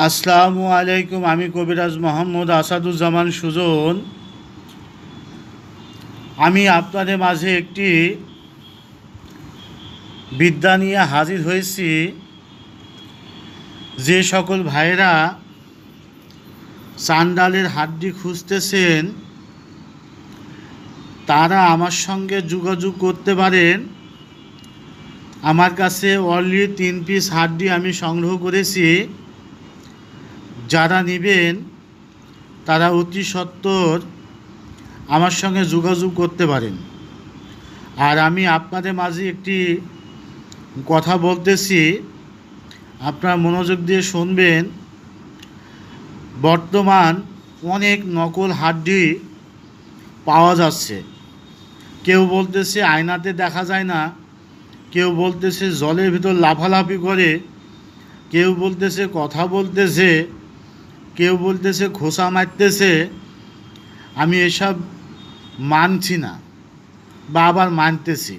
আসসালামু আলাইকুম, আমি কবিরাজ মোহাম্মদ আসাদুজ্জামান সুজন। আমি আপনাদের মাঝে একটি বিদ্যা নিয়ে হাজির হয়েছি। যে সকল ভাইরা চান্ডালের হাড্ডি খুঁজতেছেন, তারা আমার সঙ্গে যোগাযোগ করতে পারেন। আমার কাছে অনলি তিন পিস হাড্ডি আমি সংগ্রহ করেছি। যারা নেবেন, তারা অতি সত্বর আমার সঙ্গে যোগাযোগ করতে পারেন। আর আমি আপনাদের মাঝে একটি কথা বলতেছি, আপনারা মনোযোগ দিয়ে শুনবেন। বর্তমান অনেক নকল হাড্ডি পাওয়া যাচ্ছে। কেউ বলতেছে আয়নাতে দেখা যায় না, কেউ বলতেছে জলের ভিতর লাফালাফি করে, কেউ বলতেছে কথা বলতেছে। কেউ বলতেছে খোসা মারতেছে, আমি এসব মানছি না বা আবার মানতেছি।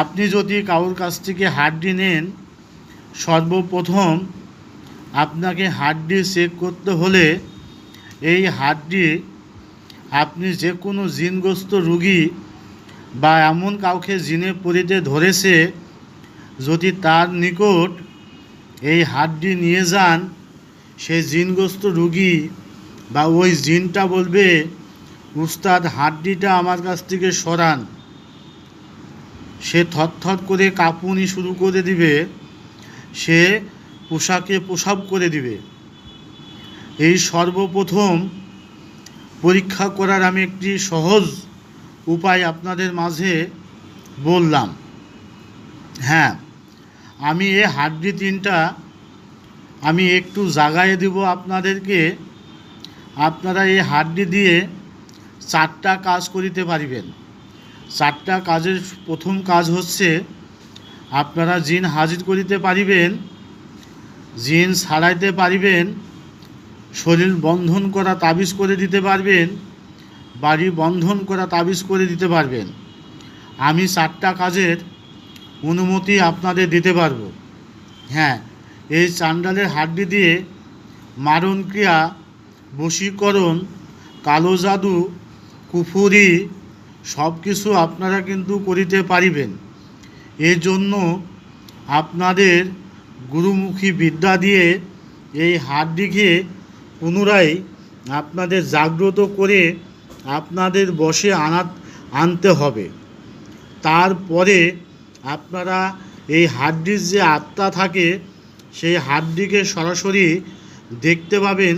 আপনি যদি কারোর কাছ থেকে হাড্ডি নেন, সর্বপ্রথম আপনাকে হাড্ডি চেক করতে হলে এই হাড্ডি আপনি যে কোনো জিনগ্রস্ত রুগী বা এমন কাউকে জিনে পরিতে ধরেছে, যদি তার নিকট এই হাড্ডি নিয়ে যান সেই জিনগ্রস্ত রুগী বা ওই জিনটা বলবে, উস্তাদ, হাড্ডিটা আমার কাছ থেকে সরান। সে থরথর করে কাঁপুনি শুরু করে দিবে। সে পোশাকে প্রসাব করে দিবে। এই সর্বপ্রথম পরীক্ষা করার আমি একটি সহজ উপায় আপনাদের মাঝে বললাম। হ্যাঁ আমি এ হাড্ডি তিনটা আমি একটু জাগায় দিব আপনাদেরকে। আপনারা এই হাড্ডি দিয়ে চারটা কাজ করিতে পারিবেন। চারটা কাজের প্রথম কাজ হচ্ছে, আপনারা জিন হাজির করিতে পারিবেন, জিন ছাড়াইতে পারিবেন, শরীর বন্ধন করা তাবিজ করে দিতে পারবেন, বাড়ি বন্ধন করা তাবিজ করে দিতে পারবেন। আমি চারটা কাজের অনুমতি আপনাদের দিতে পারব। হ্যাঁ এই চান্ডালের হাড্ডি দিয়ে মারণ ক্রিয়া, বশীকরণ, কালো জাদু, কুফুরি সব কিছু আপনারা কিন্তু করিতে পারিবেন। এই জন্য আপনাদের গুরুমুখী বিদ্যা দিয়ে এই হাড্ডিকে পুনরায় আপনাদের জাগ্রত করে আপনাদের বসে আনা আনতে হবে। তারপরে আপনারা এই হাড্ডির যে আত্মা থাকে সেই হাড্ডিকে সরাসরি দেখতে পাবেন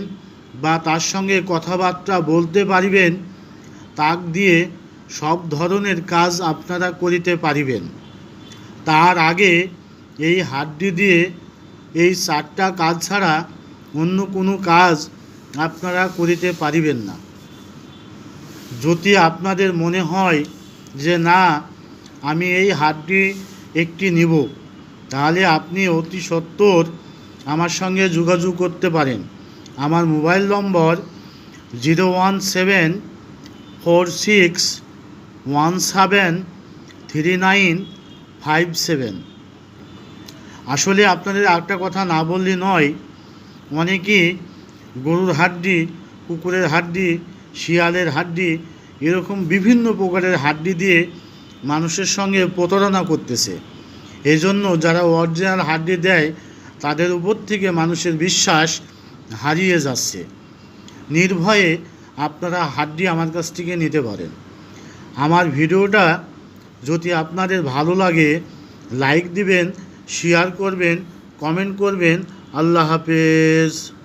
বা তার সঙ্গে কথাবার্তা বলতে পারিবেন, তাক দিয়ে সব ধরনের কাজ আপনারা করিতে পারিবেন। তার আগে এই হাড্ডি দিয়ে এই চারটা কাজ ছাড়া অন্য কোনো কাজ আপনারা করিতে পারিবেন না। যদি আপনাদের মনে হয় যে না, আমি এই হাড্ডি একটি নিব তাহলে আপনি অতি সত্বর আমার সঙ্গে যোগাযোগ করতে পারেন। আমার mobile number zero one seven four six one seven three nine five seven. আসলে আপনাদের একটা কথা না বললে নয় অনেকেই গরুর হাড্ডি, কুকুরের হাড্ডি, শিয়ালের হাড্ডি, এরকম বিভিন্ন প্রকারের হাড্ডি দিয়ে মানুষের সঙ্গে প্রতারণা করতেছে। এই জন্য যারা অরিজিনাল হাড্ডি দেয়, তাদের উপর থেকে মানুষের বিশ্বাস হারিয়ে যাচ্ছে। নির্ভয়ে আপনারা হাড্ডি আমার কাছ থেকে নিতে পারেন। আমার ভিডিওটা যদি আপনাদের ভালো লাগে লাইক দিবেন শেয়ার করবেন কমেন্ট করবেন। আল্লাহ হাফেজ।